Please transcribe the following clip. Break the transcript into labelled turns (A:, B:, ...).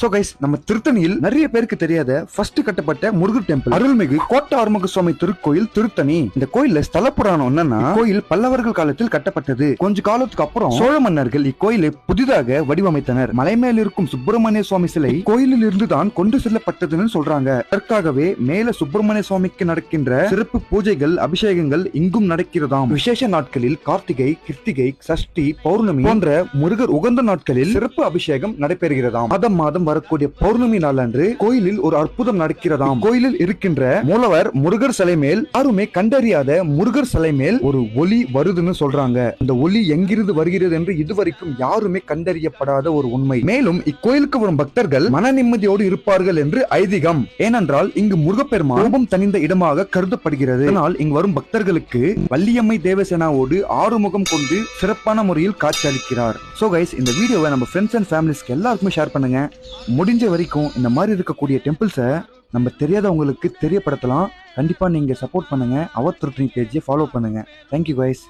A: So guys நம்ம திருத்தணியில் நிறைய பேருக்கு தெரியாத ஃபர்ஸ்ட் கட்டப்பட்ட முருகர் டெம்பிள் அருள்மிகு கோட்ட ஆறுமுக சுவாமி திருக்கோயில் திருத்தணி. இந்த கோயில்ல ஸ்தல புராணம் என்னன்னா கோயில் பல்லவர்கள் காலத்தில் கட்டப்பட்டது. கொஞ்ச காலத்துக்கு அப்புறம் சோழ மன்னர்கள் இக்கோயிலை புதிதாக வடிவமைத்தனர். மலை மேல் இருக்கும் சுப்பிரமணிய சுவாமி சிலை கோயிலில் இருந்து தான் கொண்டு செல்லப்பட்டதுன்னு சொல்றாங்க. அதற்காகவே மேல சுப்பிரமணிய சுவாமிக்கு நடக்கின்ற சிறப்பு பூஜைகள் அபிஷேகங்கள் இங்கும் நடக்கிறதாம். விசேஷ நாட்களில் கார்த்திகை கிருத்திகை சஷ்டி பௌர்ணமி போன்ற முருகர் உகந்த நாட்களில் சிறப்பு அபிஷேகம் நடைபெறுகிறதாம். மாதம் மாதம் வரக்கூடிய பௌர்ணமி நாள் அன்று கோயிலில் ஒரு அற்புதம் நடக்கிறதாம். கோயிலில் இருக்கின்ற மூலவர் முருகர் சிலை மேல் யாருமே கண்டறியாத முருகர் சிலை மேல் ஒரு ஒளி வருதுன்னு சொல்றாங்க. இந்த ஒளி எங்கிருந்து வருகிறது என்று இதுவரைக்கும் யாருமே கண்டறியப்படாத ஒரு உண்மை. மேலும் இக்கோயிலுக்கு வரும் பக்தர்கள் மன நிம்மதியோடு இருப்பார்கள் என்று ஐதீகம். ஏனென்றால் இங்கு முருகப்பெருமான் கோபம் தனிந்த இடமாக கருதப்படுகிறது. ஆனால் இங்கு வரும் பக்தர்களுக்கு வள்ளியம்மை தேவசேனாவோடு ஆறுமுகம் கொண்டு சிறப்பான முறையில் காட்சி அளிக்கிறார். சோ கைஸ் இந்த வீடியோவை நம்ம ஃப்ரெண்ட்ஸ் அண்ட் ஃபேமிலிஸ்க்கு எல்லாருக்குமே ஷேர் பண்ணுங்க. முடிஞ்ச வரைக்கும் இந்த மாதிரி இருக்கக்கூடிய டெம்பிள்ஸை நம்ம தெரியாதவங்களுக்கு தெரியப்படுத்தலாம். கண்டிப்பாக நீங்கள் சப்போர்ட் பண்ணுங்க. அவர் திருத்தணி பேஜை ஃபாலோ பண்ணுங்கள் தேங்க்யூ கைஸ்